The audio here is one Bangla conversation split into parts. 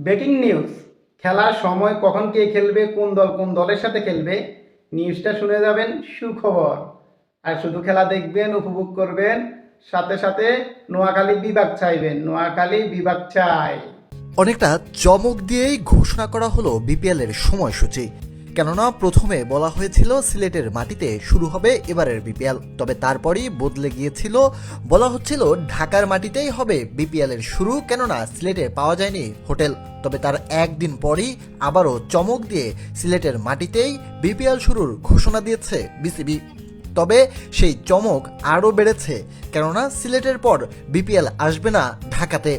Breaking news. খেলার সময় কখন কে খেলবে, কোন দল কোন দলের সাথে খেলবে, নিউজটা শুনে যাবেন সুখবর। আর শুধু খেলা দেখবেন, উপভোগ করবেন, সাথে সাথে নোয়াখালী বিভাগ চাইবেন, নোয়াখালী বিভাগ চাই। অনেকটা চমক দিয়েই ঘোষণা করা হলো বিপিএল এর সময়সূচি। কেননা প্রথমে বলা হয়েছিল সিলেটের মাটিতে শুরু হবে এবারের বিপিএল। তবে তারপরই বদলে গিয়েছিল, বলা হচ্ছিল ঢাকার মাটিতেই হবে বিপিএল এর শুরু, কেননা সিলেটে পাওয়া যায়নি হোটেল। তবে তার একদিন পরই আবারও চমক দিয়ে সিলেটের মাটিতেই বিপিএল শুরুর ঘোষণা দিয়েছে বিসিবি। তবে সেই চমক আরও বেড়েছে, কেননা সিলেটের পর বিপিএল আসবে না ঢাকাতে।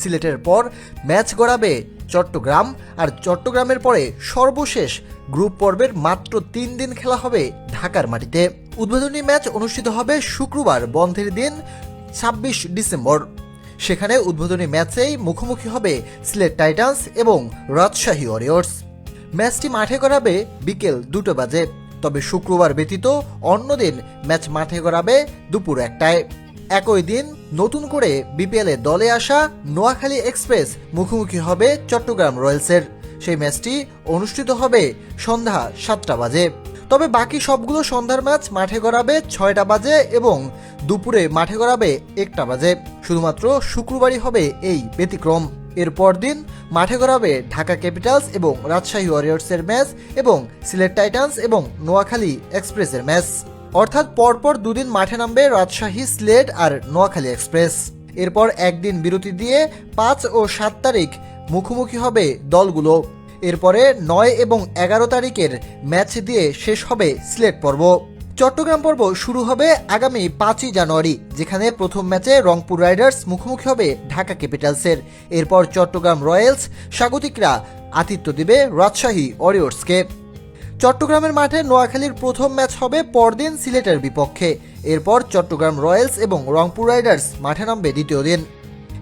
সিলেটের পর ম্যাচ গড়াবে চট্টগ্রাম আর চট্টগ্রামের পরে সর্বশেষ গ্রুপ পর্বের মাত্র তিন দিন খেলা হবে ঢাকার মাটিতে। উদ্বোধনী ম্যাচ অনুষ্ঠিত হবে শুক্রবার, বন্ধের দিন ছাব্বিশ ডিসেম্বর। সেখানে উদ্বোধনী ম্যাচেই মুখোমুখি হবে সিলেট টাইটান্স এবং রাজশাহী ওয়ারিয়র্স। ম্যাচটি মাঠে করাবে বিকেল দুটো বাজে। তবে শুক্রবার ব্যতীত অন্যদিন ম্যাচ মাঠে করাবে দুপুর একটায়। একই দিন নতুন করে বিপিএল দলে আসা নোয়াখালী এক্সপ্রেস মুখোমুখি হবে চট্টগ্রাম রয়্যালসের। সেই ম্যাচটি অনুষ্ঠিত হবে সন্ধ্যা সাতটা বাজে। তবে বাকি সবগুলো সন্ধ্যার ম্যাচ মাঠে করাবে ছয়টা বাজে এবং দুপুরে মাঠে করাবে একটা বাজে। শুধুমাত্র শুক্রবারই হবে এই ব্যতিক্রম। এরপর দিন মাঠে করাবে ঢাকা ক্যাপিটালস এবং রাজশাহী ওয়ারিয়র্সের ম্যাচ এবং সিলেট টাইটান্স এবং নোয়াখালী এক্সপ্রেসের ম্যাচ। অর্থাৎ পরপর দুদিন মাঠে নামবে রাজশাহী, স্লেট আর নোয়াখালী এক্সপ্রেস। এরপর একদিন বিরতি দিয়ে পাঁচ ও সাত তারিখ মুখোমুখি হবে দলগুলো। এরপরে নয় এবং এগারো তারিখের ম্যাচ দিয়ে শেষ হবে সিলেট পর্ব। চট্টগ্রাম পর্ব শুরু হবে আগামী পাঁচই জানুয়ারি, যেখানে প্রথম ম্যাচে রংপুর রাইডার্স মুখোমুখি হবে ঢাকা ক্যাপিটালসের। এরপর চট্টগ্রাম রয়্যালস স্বাগতিকরা আতিথ্য দেবে রাজশাহী ওয়ারিয়র্সকে চট্টগ্রামের মাঠে নোয়াখালীর প্রথম ম্যাচ হবে পরদিন সিলেটের বিপক্ষে। এরপর চট্টগ্রাম রয়্যালস এবং রংপুর রাইডার্স মাঠে নামবে দ্বিতীয় দিন।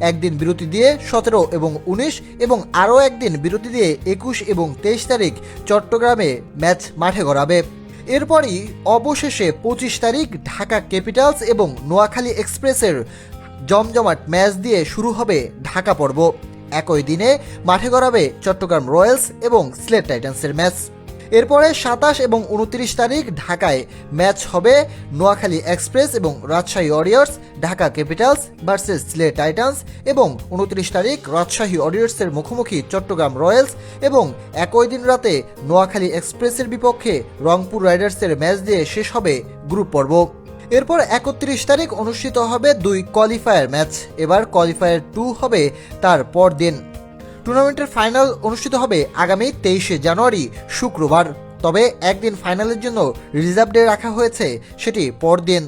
একদিন বিরতি দিয়ে সতেরো এবং উনিশ এবং আরও একদিন বিরতি দিয়ে একুশ এবং তেইশ তারিখ চট্টগ্রামে ম্যাচ মাঠে গড়াবে। এরপরই অবশেষে পঁচিশ তারিখ ঢাকা ক্যাপিটালস এবং নোয়াখালী এক্সপ্রেসের জমজমাট ম্যাচ দিয়ে শুরু হবে ঢাকা পর্ব। একই দিনে মাঠে গড়াবে চট্টগ্রাম রয়্যালস এবং সিলেট টাইটান্সের ম্যাচ। এরপরে সাতাশ এবং উনত্রিশ তারিখ ঢাকায় ম্যাচ হবে নোয়াখালী এক্সপ্রেস এবং Rajshahi warriors, Dhaka capitals versus Sylhet titans এবং উনত্রিশ তারিখ রাজশাহী ওয়ারিয়র্সের মুখোমুখি চট্টগ্রাম রয়্যালস এবং একই দিন রাতে নোয়াখালী এক্সপ্রেসের বিপক্ষে রংপুর রাইডার্সের ম্যাচ দিয়ে শেষ হবে গ্রুপ পর্ব। এরপর একত্রিশ তারিখ অনুষ্ঠিত হবে দুই কোয়ালিফায়ার ম্যাচ। এবার কোয়ালিফায়ার টু হবে তার পরদিন। টুর্নামেন্টের ফাইনাল অনুষ্ঠিত হবে আগামী তেইশে জানুয়ারি, শুক্রবার। তবে একদিন ফাইনালের জন্য রিজার্ভ ডে রাখা হয়েছে, সেটি পরদিন।